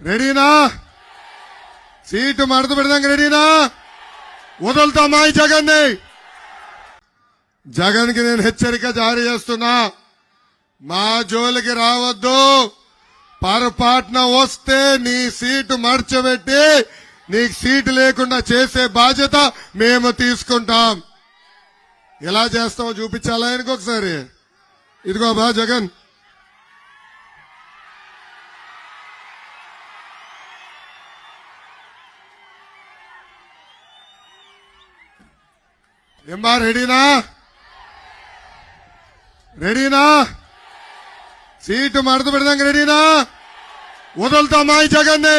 రెడీనా? సీటు మడత పెడదాం రెడీనా? వదులుతామా ఈ జగన్ని. జగన్కి నేను హెచ్చరిక జారీ చేస్తున్నా. మా జోలికి రావద్దు. పొరపాటున వస్తే నీ సీటు మర్చబెట్టి నీకు సీటు లేకుండా చేసే బాధ్యత మేము తీసుకుంటాం. ఎలా చేస్తామో చూపించాలా ఆయనకు ఒకసారి? ఇదిగో బా జగన్. ఏం రెడీనా? రెడీనా? సీటు మడత పెడదాం రెడీనా? వదులుతామా ఈ జగన్ని?